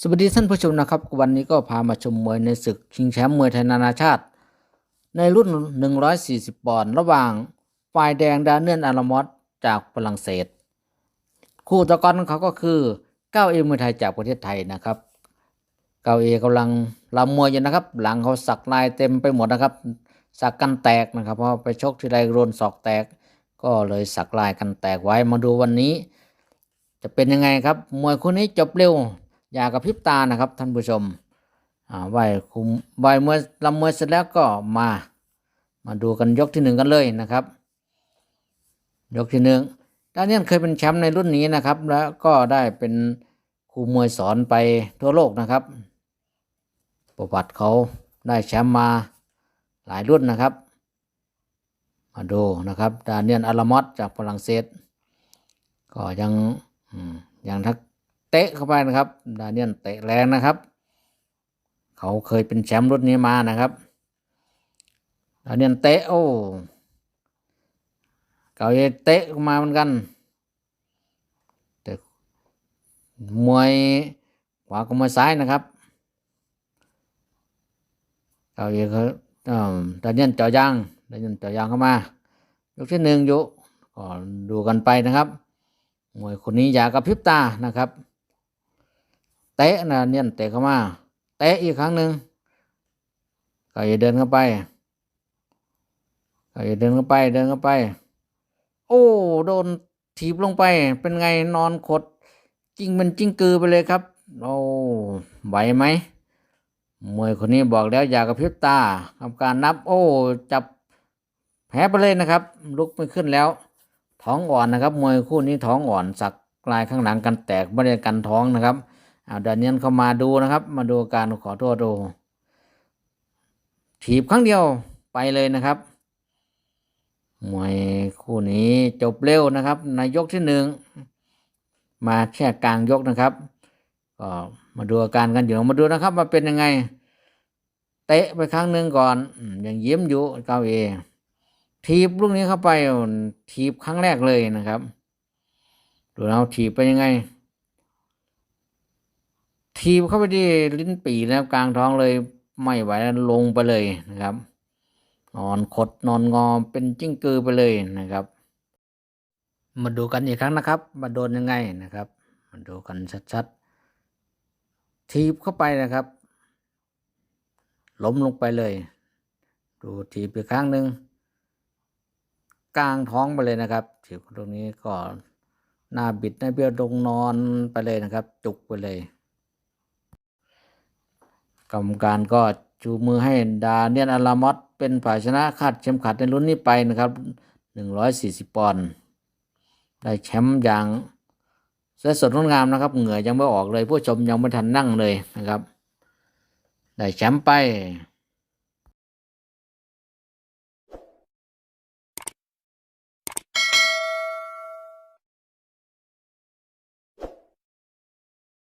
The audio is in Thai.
สวัสดีท่านผู้ชมนะครับ วันนี้ก็พามาชมมวยในศึกชิงแชมป์มวยไทยนานาชาติ ในรุ่น 140 ปอนด์ระหว่างฝ่ายแดงดาเนียนอารามอสจากฝรั่งเศส คู่ตะกอนของเขาก็คือก้าวเอมวยไทยจากประเทศไทยนะครับก้าวเอกำลังลำมวยอยู่นะครับ หลังเขาสักลายเต็มไปหมดนะครับ สักกันแตกนะครับเพราะไปชกที่ไรโดนศอกแตก ก็เลยสักลายกันแตกไว้มาดูวันนี้ จะเป็นยังไงครับมวยคู่นี้จบเร็ว อย่ากระพริบตานะครับท่านผู้ชมไหวคุมไหวมวยลำมวยเสร็จแล้วก็มา มาดูกันยกที่หนึ่งกันเลยนะครับ ยกที่หนึ่งดานเนียนเคยเป็นแชมป์ในรุ่นนี้นะครับ แล้วก็ได้เป็นครูมวยสอนไปทั่วโลกนะครับ ประวัติเขาได้แชมป์มาหลายรุ่นนะครับ มาดูนะครับดานเนียนอารามอสจากฝรั่งเศส ก็ยังยังทัก เตะเข้าไปนะครับดานเนียนเตะแรงนะครับ เขาเคยเป็นแชมป์รุ่นนี้มานะครับดานเนียนเตะโอ้เกาเยเตะเข้ามาเหมือนกันแต่มวยขวากับมวยซ้ายนะครับเกาเยเขาดานเนียนเจาะยางดานเนียนเจาะยางเข้ามายกที่หนึ่งอยู่ก็ดูกันไปนะครับมวยคนนี้อย่ากระพริบตานะครับ เตะนะเนี่ยเตะเข้ามา เตะอีกครั้งหนึ่งก็อย่าเดินเข้าไปก็อย่าเดินเข้าไปเดินเข้าไป โอ้โดนถีบลงไป เป็นไงนอนขดจริงเป็นจริงกือไปเลยครับโอ้ไหวไหมมวยคนนี้บอกแล้วอย่ากระพริบตาทำการนับ โอ้ จับแพ้ไปเลยนะครับ ลุกไม่ขึ้นแล้ว ท้องอ่อนนะครับ มวยคู่นี้ท้องอ่อนสักลายข้างหลังกันแตกไม่ได้กันท้องนะครับ เอาดานเนียนเข้ามาดูนะครับ มาดูการขอโทษดูถีบครั้งเดียวไปเลยนะครับมวยคู่นี้จบเร็วนะครับในยกที่หนึ่งมาแค่กลางยกนะครับ ก็มาดูอาการกันอยู่มาดูนะครับว่าเป็นยังไง เตะไปครั้งหนึ่งก่อนอยังยิ้มอยู่เก้าเอทีบลูกนี้เข้าไปทีบครั้งแรกเลยนะครับ ดูเราทีบไปยังไง ทีบเข้าไปที่ลิ้นปี่แล้วกลางท้องเลยไม่ไหวแล้วลงไปเลยนะครับ นอนขดนอนงอเป็นจิ้งกือไปเลยนะครับ มาดูกันอีกครั้งนะครับ มาโดนยังไงนะครับ มาดูกันชัดๆ ทีบเข้าไปนะครับ ล้มลงไปเลย ดูทีบอีกครั้งหนึ่งกลางท้องไปเลยนะครับถีบตรงนี้ก็หน้าบิดหน้าเบี้ยวตรงนอนไปเลยนะครับ จุกไปเลย กรรมการก็จูมือให้ดาเนียนอลามอสเป็นฝ่ายชนะคาดเข็มขัดในรุ่นนี้ไปนะครับ 140 ปอนด์ได้แชมป์อย่างสวยสดงดงามนะครับ เหงื่อยังไม่ออกเลย ผู้ชมยังไม่ทันนั่งเลยนะครับ ได้แชมป์ไป